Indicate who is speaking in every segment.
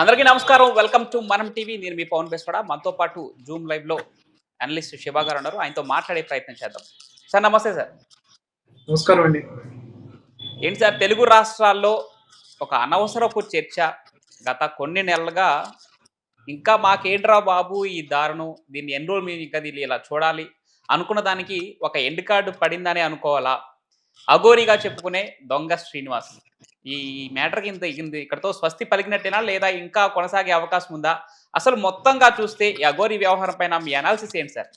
Speaker 1: అందరికీ నమస్కారం. Welcome to Manam TV. నేను మీ పవన్ బెస్పడ మనతో పాటు జూమ్ లైవ్లో అనలిస్ట్ శివా గారు ఉన్నారు. ఆయనతో మాట్లాడే ప్రయత్నం చేద్దాం. సార్ నమస్తే సార్.
Speaker 2: నమస్కారం అండి.
Speaker 1: ఏంటి సార్ తెలుగు రాష్ట్రాల్లో ఒక అనవసరపు చర్చ గత కొన్ని నెలలుగా ఇంకా మాకేంట్రా బాబు ఈ దారుణం దీన్ని ఎన్ని రోజులు మేము ఇంకా దీన్ని ఇలా చూడాలి అనుకున్న దానికి ఒక ఎండ్ కార్డు పడిందని అనుకోవాలా? అఘోరిగా చెప్పుకునే దొంగ శ్రీనివాస్ ఈ మ్యాటర్కి ఇంత ఇంత ఇక్కడతో స్వస్తి పలికినట్టేనా? లేదా ఇంకా కొనసాగే అవకాశం ఉందా? అసలు మొత్తంగా చూస్తే ఈ అఘోరి వ్యవహారం పైన మీ అనాలిసిస్ ఏంటి సార్?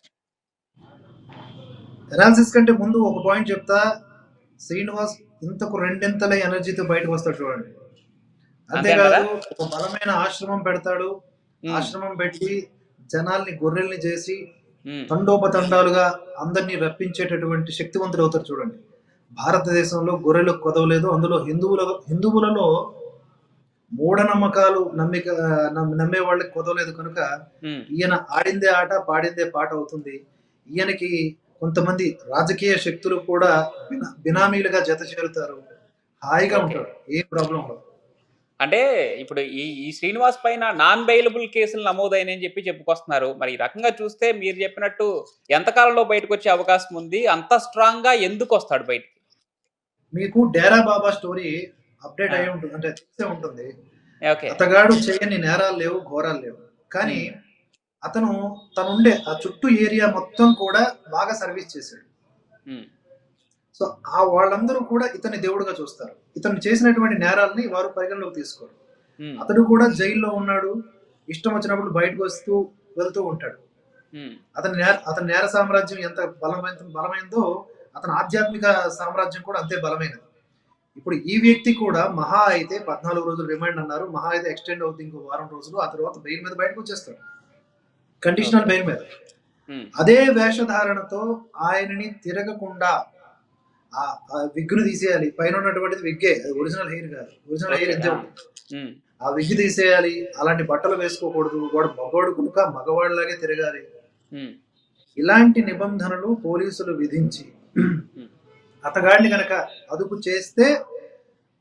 Speaker 2: అనాలిసిస్ కంటే ముందు ఒక పాయింట్ చెప్తా. శ్రీనివాస్ ఇంతకు రెండింతల ఎనర్జీతో బయటకు వస్తాడు చూడండి. అంతేకాదు ఒక బలమైన ఆశ్రమం పెడతాడు. ఆశ్రమం పెట్టి జనాల్ని గొర్రెల్ని చేసి తండోపతండాలుగా అందరినీ రప్పించేటటువంటి శక్తివంతుడు అవుతారు చూడండి. భారతదేశంలో గొర్రెలకు కొదవలేదు. అందులో హిందువుల హిందువులలో మూఢనమ్మకాలు నమ్మిక నమ్- నమ్మే వాళ్ళకి కొదవలేదు కనుక ఈయన ఆడిందే ఆట పాడిందే పాట అవుతుంది. ఈయనకి కొంతమంది రాజకీయ శక్తులు కూడా బినా- బినామీలుగా జత చేరుతారు. హాయిగా. ఉంటారు. ఏ ప్రాబ్లం
Speaker 1: అంటే ఇప్పుడు ఈ ఈ శ్రీనివాస్ పైన నాన్ బెయిలబుల్ కేసులు నమోదైనని చెప్పి చెప్పుకొస్తున్నారు. మరి ఈ రకంగా చూస్తే మీరు చెప్పినట్టు ఎంతకాలంలో బయటకు వచ్చే అవకాశం ఉంది? అంత స్ట్రాంగ్గా ఎందుకు వస్తాడు బయటికి?
Speaker 2: మీకు డేరా బాబా స్టోరీ అప్డేట్. అయి ఉంటుంది అంటే తెలిసే ఉంటుంది. అతగాడు చేయని నేరాలు లేవు ఘోరాలు లేవు. కానీ అతను తనుండే ఆ చుట్టూ ఏరియా మొత్తం కూడా బాగా సర్వీస్ చేశాడు. సో ఆ వాళ్ళందరూ కూడా ఇతన్ని దేవుడిగా చూస్తారు. ఇతను చేసినటువంటి నేరాల్ని వారు పరిగణలోకి తీసుకోరు. అతడు కూడా జైల్లో ఉన్నాడు ఇష్టం వచ్చినప్పుడు బయటకు వస్తూ వెళ్తూ ఉంటాడు. అతని నేర అతని నేర సామ్రాజ్యం ఎంత బలమైన బలమైందో అతని ఆధ్యాత్మిక సామ్రాజ్యం కూడా అంతే బలమైనది. ఇప్పుడు ఈ వ్యక్తి కూడా మహా అయితే పద్నాలుగు రోజులు రిమైండ్ అన్నారు. మహా అయితే ఎక్స్టెండ్ అవుతుంది ఇంకో వారం రోజులు. ఆ తర్వాత బెయిల్ మీద బయటకు వచ్చేస్తాడు. కండిషనల్ బెయిల్ మీద. అదే వేషధారణతో ఆయనని తిరగకుండా ఆ విగ్గును తీసేయాలి. పైన ఉన్నటువంటిది విగ్గే. అది ఒరిజినల్ హెయిర్ కాదు. ఒరిజినల్ హెయిర్ ఎంత ఉంటుంది ఆ. విగ్గు తీసేయాలి. అలాంటి బట్టలు వేసుకోకూడదు. వాడు మగవాడు కనుక మగవాడిలాగే తిరగాలి. ఇలాంటి నిబంధనలు పోలీసులు విధించి అతగాడిని గనక అదుపు చేస్తే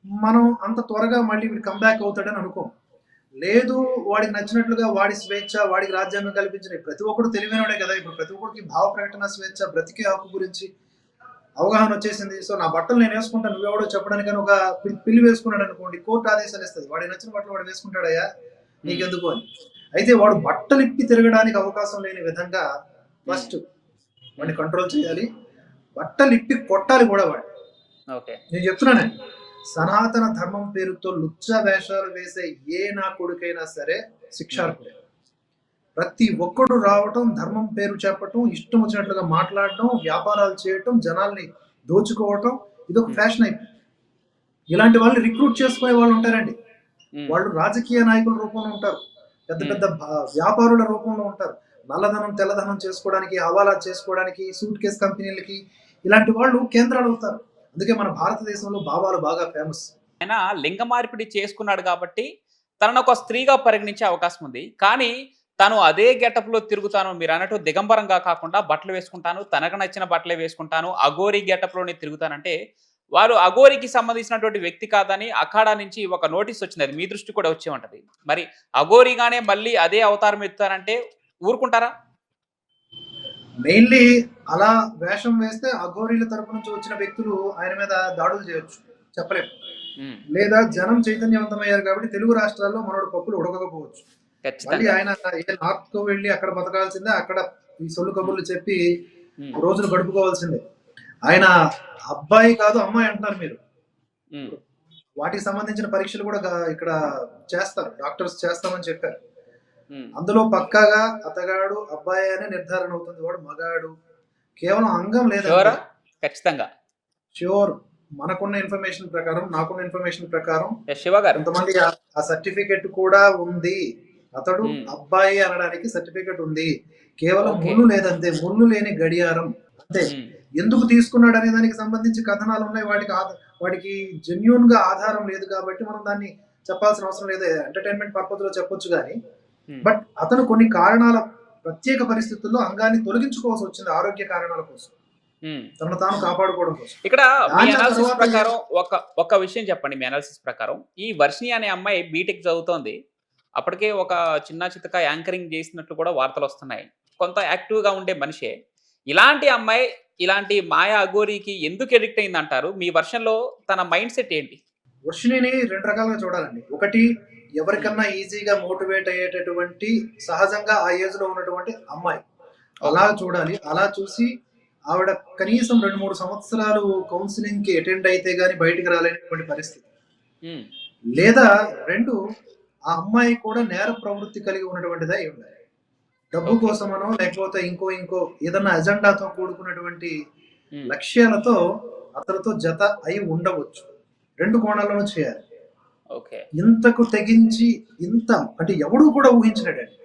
Speaker 2: మనం అంత త్వరగా మళ్ళీ వీడు కంబ్యాక్ అవుతాడని అనుకోం. లేదు వాడికి నచ్చినట్లుగా వాడి స్వేచ్ఛ వాడికి రాజ్యాంగం కల్పించిన ప్రతి ఒక్కడు తెలివైనడే కదా. ఇప్పుడు ప్రతి ఒక్కడికి భావ ప్రకటన స్వేచ్ఛ బ్రతికే హక్కు గురించి అవగాహన వచ్చేసింది. సో నా బట్టలు నేను వేసుకుంటాను. నువ్వెవడో చెప్పడానికని ఒక పిల్లి వేసుకున్నాడు అనుకోండి కోర్టు ఆదేశాలు ఇస్తుంది. వాడికి నచ్చిన బట్టలు వాడు వేసుకుంటాడయ్యా నీకెందుకు అని. అయితే వాడు బట్టలు ఇప్పి తిరగడానికి అవకాశం లేని విధంగా ఫస్ట్ వాడిని కంట్రోల్ చేయాలి. బట్టలు ఇప్పి కొట్టాలి కూడా వాడు. నేను చెప్తున్నానే సనాతన ధర్మం పేరుతో లుచ్చ వేషాలు వేసే ఏ నా కొడుకైనా సరే శిక్షార్హుడే. ప్రతి ఒక్కడు రావటం ధర్మం పేరు చెప్పటం ఇష్టం వచ్చినట్లుగా మాట్లాడటం వ్యాపారాలు చేయటం జనాల్ని దోచుకోవటం ఇది ఒక ఫ్యాషన్ అయిపోయింది ఇలాంటి వాళ్ళని రిక్రూట్ చేసుకునే వాళ్ళు ఉంటారండి.
Speaker 1: ఉమ్,
Speaker 2: వాళ్ళు రాజకీయ నాయకుల రూపంలో ఉంటారు. పెద్ద పెద్ద భా- వ్యాపారుల రూపంలో ఉంటారు. నల్లధనం తెల్లధనం చేసుకోవడానికి హవాలా చేసుకోవడానికి సూట్ కేస్ కంపెనీలకి ఇలాంటి వాళ్ళు కేంద్రాలు అవుతారు. అందుకే మన భారతదేశంలో బాబాలు బాగా ఫేమస్
Speaker 1: ఆయన లింగ మార్పిడి చేసుకున్నాడు కాబట్టి తనను ఒక స్త్రీగా పరిగణించే అవకాశం ఉంది. కానీ తను అదే గెటప్లో తిరుగుతాను మీరు అన్నట్టు దిగంబరంగా కాకుండా బట్టలు వేసుకుంటాను తనకు నచ్చిన బట్టలే వేసుకుంటాను అఘోరీ getup లోనే తిరుగుతానంటే వారు అఘోరికి సంబంధించినటువంటి వ్యక్తి కాదని అఖాడా నుంచి ఒక నోటీస్ వచ్చింది. అది మీ దృష్టి కూడా వచ్చే ఉంటది. మరి అఘోరిగానే మళ్ళీ అదే అవతారం ఎత్తారంటే ఊరుకుంటారా?
Speaker 2: మెయిన్లీ అలా వేషం వేస్తే అఘోరీల తరపు నుంచి వచ్చిన వ్యక్తులు ఆయన మీద దాడులు చేయొచ్చు. చెప్పలేము. లేదా జనం చైతన్యవంతమయ్యారు కాబట్టి తెలుగు రాష్ట్రాల్లో మనోడు పప్పులు ఉడకకపోవచ్చు. మళ్ళీ ఆయన ఏ నార్త్కు వెళ్ళి అక్కడ బతకాల్సిందే అక్కడ ఈ సొల్లు కబుర్లు చెప్పి రోజులు గడుపుకోవాల్సిందే. ఆయన అబ్బాయి కాదు అమ్మాయి అంటున్నారు మీరు. వాటికి సంబంధించిన పరీక్షలు కూడా ఇక్కడ చేస్తారు డాక్టర్స్ చేస్తామని చెప్పారు. అందులో పక్కాగా అతగాడు అబ్బాయి అనే నిర్ధారణ అవుతుంది. వాడు మగాడు. కేవలం అంగం లేదా
Speaker 1: ఖచ్చితంగా.
Speaker 2: ష్యూర్ మనకున్న ఇన్ఫర్మేషన్ ప్రకారం నాకున్న ఇన్ఫర్మేషన్ ప్రకారం
Speaker 1: శివ గారు.
Speaker 2: కొంతమంది ఆ- సర్టిఫికెట్ కూడా ఉంది. అతడు
Speaker 1: Hmm.
Speaker 2: అబ్బాయి అనడానికి సర్టిఫికెట్ ఉంది. కేవలం. ముళ్ళు లేదంతే ముళ్ళు లేని గడియారం. అంతే.
Speaker 1: ఉమ్,
Speaker 2: ఎందుకు తీసుకున్నాడు అనే దానికి సంబంధించి కథనాలు ఉన్నాయి. వాటికి వాటికి జెన్యున్గా ఆధారం లేదు కాబట్టి మనం దాన్ని చెప్పాల్సిన అవసరం లేదు. ఎంటర్టైన్మెంట్ పర్పస్లో చెప్పొచ్చు కానీ. బట్ అతను కొన్ని కారణాల ప్రత్యేక పరిస్థితుల్లో అంగాన్ని తొలగించుకోవాల్సి వచ్చింది ఆరోగ్య కారణాల కోసం. తనను తాను కాపాడుకోవడం కోసం.
Speaker 1: ఇక్కడ మీ అనాలిసిస్ ప్రకారం ఒక ఒక విషయం చెప్పండి మీ అనాలిసిస్ ప్రకారం. ఈ వర్షిణి అనే అమ్మాయి బీటెక్ చదువుతోంది. అప్పటికే ఒక చిన్న చితక యాంకరింగ్ చేసినట్లు కూడా వార్తలు వస్తున్నాయి. కొంత యాక్టివ్గా ఉండే మనిషే. ఇలాంటి అమ్మాయి ఇలాంటి మాయా అఘోరికి ఎందుకు ఎడిక్ట్ అయింది అంటారు మీ వర్షంలో తన మైండ్ సెట్ ఏంటి?
Speaker 2: వర్షిణిని రెండు రకాలుగా చూడాలండి. ఒకటి ఎవరికన్నా ఈజీగా మోటివేట్ అయ్యేటటువంటి సహజంగా ఆ ఏజ్లో ఉన్నటువంటి అమ్మాయి. అలా చూడాలి. అలా చూసి ఆవిడ కనీసం రెండు మూడు సంవత్సరాలు కౌన్సిలింగ్కి అటెండ్ అయితే గానీ బయటికి రాలేనటువంటి పరిస్థితి. లేదా రెండు ఆ అమ్మాయి కూడా నేర ప్రవృత్తి కలిగి ఉన్నటువంటిదా ఉండాలి డబ్బు. కోసమనో లేకపోతే ఇంకో ఇంకో ఏదన్నా అజెండాతో కూడుకున్నటువంటి లక్ష్యాలతో అతనితో జత అయి ఉండవచ్చు. రెండు కోణాలను చేయాలి. ఇంతకు తెగించి ఇంత అంటే ఎవడు కూడా ఊహించలేడండి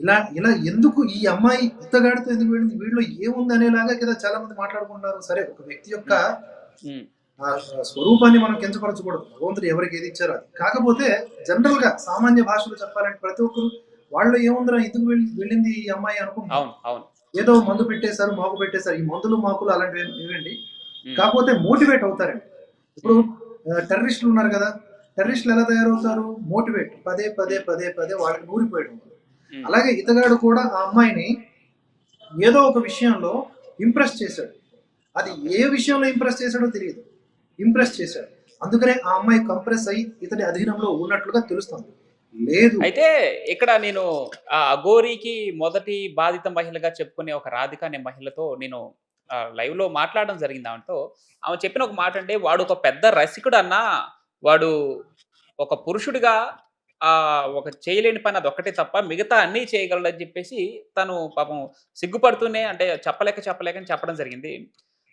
Speaker 2: ఇలా ఇలా ఎందుకు ఈ అమ్మాయి ఇత్తగాడితో ఎందుకు వెళ్ళింది వీళ్ళు ఏముంది అనేలాగా కదా చాలా మంది మాట్లాడుకుంటున్నారు. సరే ఒక వ్యక్తి యొక్క స్వరూపాన్ని మనం కించపరచకూడదు. భగవంతుడు ఎవరికి ఏది ఇచ్చారో అది. కాకపోతే జనరల్గా సామాన్య భాషలో చెప్పాలంటే ప్రతి ఒక్కరు వాళ్ళు ఏముందిరా ఎందుకు వెళ్ళి వెళ్ళింది ఈ అమ్మాయి అనుకుంటున్నారు. ఏదో మందు పెట్టేశారు మాకు పెట్టేశారు. ఈ మందులు మాకులు అలాంటివి ఇవ్వండి కాకపోతే మోటివేట్ అవుతారండి. ఇప్పుడు టెర్రరిస్టులు ఉన్నారు కదా. టెర్రరిస్టులు ఎలా తయారవుతారు? మోటివేట్. పదే పదే పదే పదే వాళ్ళకి నూరిపోయడం
Speaker 1: ఉమ్,
Speaker 2: అలాగే ఇతగాడు కూడా ఆ అమ్మాయిని ఏదో ఒక విషయంలో ఇంప్రెస్ చేశాడు. అది ఏ విషయంలో ఇంప్రెస్ చేశాడో తెలియదు. ఇంప్రెస్ చేశాడు. అందుకనే ఆ అమ్మాయి కంప్రెస్ అయ్యి ఇతని అధీనంలో ఉన్నట్లుగా తెలుస్తుంది. లేదు.
Speaker 1: అయితే ఇక్కడ నేను ఆ అఘోరికి మొదటి బాధిత మహిళగా చెప్పుకునే ఒక రాధిక అనే మహిళతో నేను లైవ్లో మాట్లాడడం జరిగింది ఆమెతో ఆమె చెప్పిన ఒక మాట అంటే వాడు ఒక పెద్ద రసికుడు అన్నా వాడు ఒక పురుషుడిగా ఆ ఒక చేయలేని పని అది ఒక్కటే తప్ప మిగతా అన్నీ చేయగలడని చెప్పేసి తను పాపం సిగ్గుపడుతూనే అంటే చెప్పలేక చెప్పలేక అని చెప్పడం జరిగింది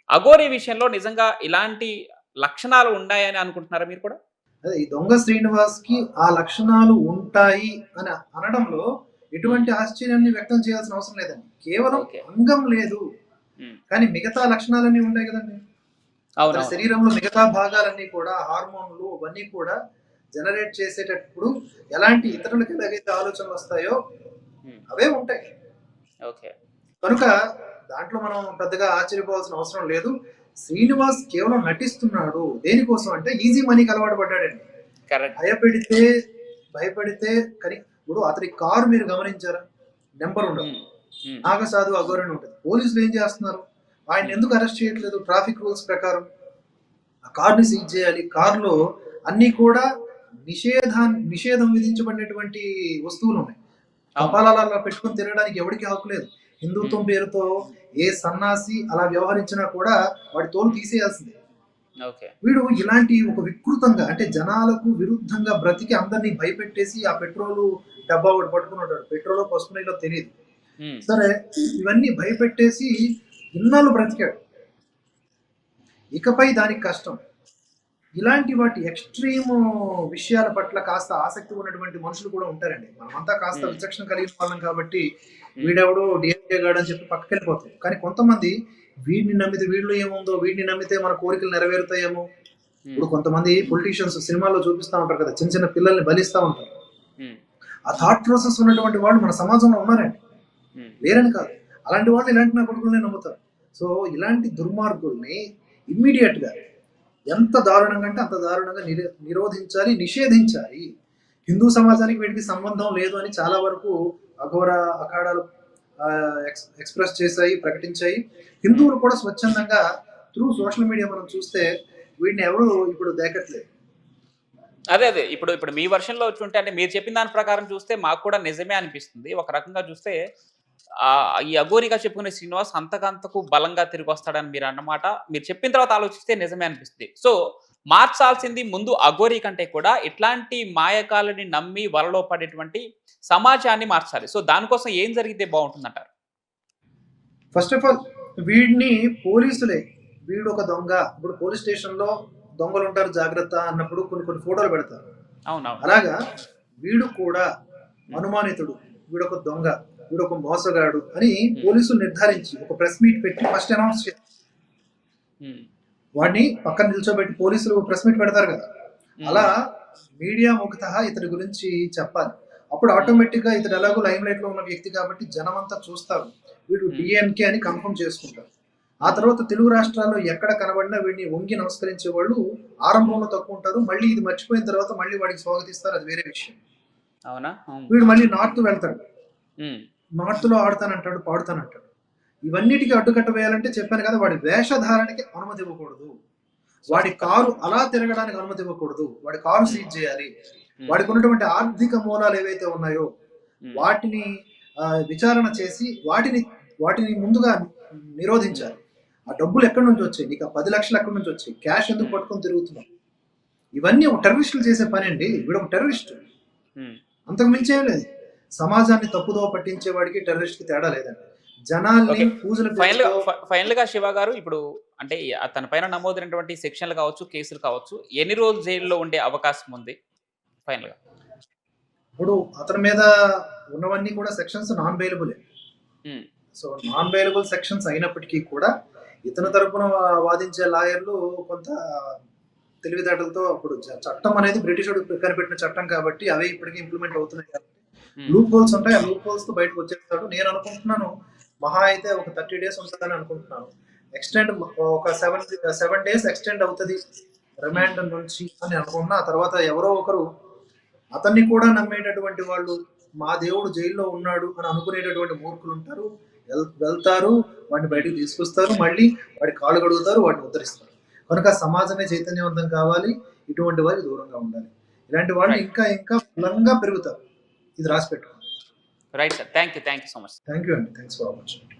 Speaker 1: అఘోరి విషయంలో నిజంగా ఇలాంటి లక్షణాలు ఉన్నాయని అనుకుంటున్నారా మీరు కూడా
Speaker 2: అదే ఈ దొంగ శ్రీనివాస్కి ఆ లక్షణాలు ఉంటాయి అని అనడంలో ఎటువంటి ఆశ్చర్యాన్ని వ్యక్తం చేయాల్సిన అవసరం లేదండి కేవలం. అంగం లేదు. కానీ మిగతా లక్షణాలన్నీ ఉంటాయి కదండి. శరీరంలో మిగతా భాగాలన్నీ కూడా హార్మోన్లు అవన్నీ కూడా జనరేట్ చేసేటప్పుడు ఎలాంటి ఇతరులకి ఎలాగైతే ఆలోచనలు వస్తాయో
Speaker 1: ఉమ్.
Speaker 2: అవే ఉంటాయి.
Speaker 1: ఓకే.
Speaker 2: కనుక దాంట్లో మనం పెద్దగా ఆశ్చర్యపోవాల్సిన అవసరం లేదు. శ్రీనివాస్ కేవలం నటిస్తున్నాడు. దేనికోసం అంటే ఈజీ మనీకి అలవాటు పడ్డాడండి. భయపెడితే భయపడితే కని ఇప్పుడు అతని కారు మీరు గమనించారా? నెంబర్ ఉండదు. నాగసాధు అఘోరని ఉంటుంది. పోలీసులు ఏం చేస్తున్నారు? ఆయన ఎందుకు అరెస్ట్ చేయట్లేదు? ట్రాఫిక్ రూల్స్ ప్రకారం. ఆ కార్ని సీజ్ చేయాలి. కారులో అన్ని కూడా నిషేధాన్ని నిషేధం విధించబడినటువంటి వస్తువులు ఉన్నాయి. కపాలాలు అలా పెట్టుకుని తిరగడానికి ఎవరికి హక్కు లేదు. హిందుత్వం పేరుతో ఏ సన్నాసి అలా వ్యవహరించినా కూడా వాడి తోలు తీసేయాల్సిందే. వీడు ఇలాంటి ఒక వికృతంగా అంటే జనాలకు విరుద్ధంగా బ్రతికి అందరినీ భయపెట్టేసి ఆ పెట్రోల్ డబ్బా ఒకటి పట్టుకుని ఉంటాడు. పెట్రోల్ పసుపు నీళ్ళో తెలియదు. సరే ఇవన్నీ భయపెట్టేసి ఇన్నాళ్ళు బ్రతికాడు. ఇకపై దానికి కష్టం. ఇలాంటి వాటి ఎక్స్ట్రీమ్ విషయాల పట్ల కాస్త ఆసక్తి ఉన్నటువంటి మనుషులు కూడా ఉంటారండి. మనమంతా కాస్త. విచక్షణ కలిగిన వాళ్ళం కాబట్టి వీడెవడో డిఎంకే గాడు అని చెప్పి పక్కకి వెళ్ళిపోతాం. కానీ కొంతమంది వీడిని నమ్మితే వీళ్ళు ఏముందో వీడిని నమ్మితే మన కోరికలు నెరవేరుతాయేమో. ఇప్పుడు కొంతమంది పొలిటీషియన్స్ సినిమాల్లో చూపిస్తా ఉంటారు కదా చిన్న చిన్న పిల్లల్ని బలిస్తా ఉంటారు. ఆ థాట్ ప్రాసెస్ ఉన్నటువంటి వాళ్ళు మన సమాజంలో ఉన్నారండి. లేరని కాదు. అలాంటి వాళ్ళు ఇలాంటి నా కొడుకులనే నమ్ముతారు? సో ఇలాంటి దుర్మార్గుల్ని ఇమ్మీడియట్గా ఎంత దారుణంగా అంటే అంత దారుణంగా నిరో- నిరోధించాలి నిషేధించాలి. హిందూ సమాజానికి వీటికి సంబంధం లేదు అని చాలా వరకు అఘోర అఖాడాలు ఎక్స్- ఎక్స్ప్రెస్ చేశాయి ప్రకటించాయి. హిందువులు కూడా స్వచ్ఛందంగా త్రూ సోషల్ మీడియా మనం చూస్తే వీడిని ఎవరు ఇప్పుడు దేకట్లేదు.
Speaker 1: అదే అదే. ఇప్పుడు ఇప్పుడు మీ వర్షన్లో వచ్చి ఉంటే అంటే మీరు చెప్పిన దాని ప్రకారం చూస్తే మాకు కూడా నిజమే అనిపిస్తుంది. ఒక రకంగా చూస్తే ఈ అఘోరిగా చెప్పుకునే శ్రీనివాస్ అంతకంతకు బలంగా తిరిగి వస్తాడని మీరు అన్నమాట. మీరు చెప్పిన తర్వాత ఆలోచిస్తే నిజమే అనిపిస్తుంది. సో మార్చాల్సింది ముందు అఘోరి కంటే కూడా ఇట్లాంటి మాయకాలని నమ్మి వలలో పడేటువంటి సమాజాన్ని మార్చాలి. సో దానికోసం ఏం జరిగితే బాగుంటుందంటారు?
Speaker 2: ఫస్ట్ ఆఫ్ ఆల్ వీడిని పోలీసులే వీడు ఒక దొంగ. ఇప్పుడు పోలీస్ స్టేషన్లో దొంగలు ఉంటారు జాగ్రత్త అన్నప్పుడు కొన్ని కొన్ని ఫోటోలు పెడతారు. అలాగా వీడు కూడా అనుమానితుడు. వీడు ఒక దొంగ. వీడు ఒక మోసగాడు అని పోలీసులు నిర్ధారించి ఒక ప్రెస్ మీట్ పెట్టి ఫస్ట్ అనౌన్స్ చేస్తారు
Speaker 1: ఉమ్,
Speaker 2: వాడిని పక్కన నిల్చోబెట్టి పోలీసులు ప్రెస్ మీట్ పెడతారు కదా.
Speaker 1: ఉమ్,
Speaker 2: అలా మీడియా ముఖత ఇతడి గురించి చెప్పాలి. అప్పుడు ఆటోమేటిక్గా ఇతడు ఎలాగో లైమ్ లైట్లో ఉన్న వ్యక్తి కాబట్టి జనం అంతా చూస్తారు. వీడు
Speaker 1: Hmm.
Speaker 2: డిఎన్కే అని కన్ఫర్మ్ చేసుకుంటారు. ఆ తర్వాత తెలుగు రాష్ట్రాల్లో ఎక్కడ కనబడినా వీడిని వంగి నమస్కరించే వాళ్ళు ఆరంభంలో తక్కువ ఉంటారు. మళ్ళీ ఇది మర్చిపోయిన తర్వాత మళ్ళీ వాడికి స్వాగతిస్తారు. అది వేరే విషయం.
Speaker 1: అవునా?
Speaker 2: వీడు మళ్ళీ నార్త్ వెళ్తాడు.
Speaker 1: ఉమ్,
Speaker 2: నార్త్లో ఆడతానంటాడు పాడుతానంటాడు. ఇవన్నిటికీ అడ్డుకట్ట వేయాలంటే చెప్పాను కదా వాడి వేషధారణకి అనుమతి ఇవ్వకూడదు. వాడి కారు అలా తిరగడానికి అనుమతి ఇవ్వకూడదు. వాడి కారు సీజ్ చేయాలి.
Speaker 1: ఉమ్,
Speaker 2: వాడికి ఉన్నటువంటి ఆర్థిక మూలాలు ఏవైతే ఉన్నాయో
Speaker 1: ఉమ్,
Speaker 2: వాటిని విచారణ చేసి వాటిని వాటిని ముందుగా నిరోధించాలి. ఆ డబ్బులు ఎక్కడి నుంచి వచ్చాయి? నీకు ఆ పది లక్షలు ఎక్కడి నుంచి వచ్చాయి? క్యాష్ ఎందుకు పట్టుకొని తిరుగుతున్నావు? ఇవన్నీ ఒక టెర్రరిస్టులు చేసే పని అండి. వీడు ఒక టెర్రరిస్ట్. అంతకు మించి ఏం లేదు. సమాజాన్ని తప్పుదో పట్టించే వాడికి టెర్రరిస్ట్కి తేడా లేదండి. జనాల్ని. పూజలు
Speaker 1: ఫైనల్గా శివ గారు ఇప్పుడు అంటే తన పైన నమోదైనటువంటి సెక్షన్లు కావచ్చు కేసులు కావచ్చు ఎన్ని రోజులు జైల్లో ఉండే అవకాశం ఉంది? ఫైనల్గా
Speaker 2: ఇప్పుడు అతని మీద ఉన్నవన్నీ కూడా sections non bailable so non bailable sections అయినప్పటికీ కూడా ఇతని తరపున వాదించే లాయర్లు కొంత తెలివితేటలతో అప్పుడు చట్టం అనేది బ్రిటిష్ కనిపెట్టిన చట్టం కాబట్టి అవే ఇప్పటికీ ఇంప్లిమెంట్ అవుతున్నాయి. లూప్ హోల్స్ ఉంటాయి. ఆ లూప్ హోల్స్తో బయటకు వచ్చేస్తాడు. నేను అనుకుంటున్నాను మహా అయితే ఒక థర్టీ డేస్ ఉంటుందని అనుకుంటున్నాను. ఎక్స్టెండ్ ఒక సెవెన్ సెవెన్ డేస్ ఎక్స్టెండ్ అవుతుంది. రిమాండ్ నుంచి అని అనుకున్నా ఆ తర్వాత ఎవరో ఒకరు అతన్ని కూడా నమ్మేటటువంటి వాళ్ళు మా దేవుడు జైల్లో ఉన్నాడు అని అనుకునేటటువంటి మూర్ఖులు ఉంటారు. వెళ్తారు వాడిని బయటకు తీసుకొస్తారు. మళ్ళీ వాడి కాళ్ళు కడుగుతారు వాడిని ఉద్ధరిస్తారు. కనుక సమాజమే చైతన్యవంతం కావాలి. ఇటువంటి వారికి దూరంగా ఉండాలి. ఇలాంటి వాళ్ళు. ఇంకా ఇంకా బలంగా పెరుగుతారు. ఇది రాసి పెట్టుకోండి
Speaker 1: right sir thank you thank you so much
Speaker 2: thank you అండి. Thanks for watching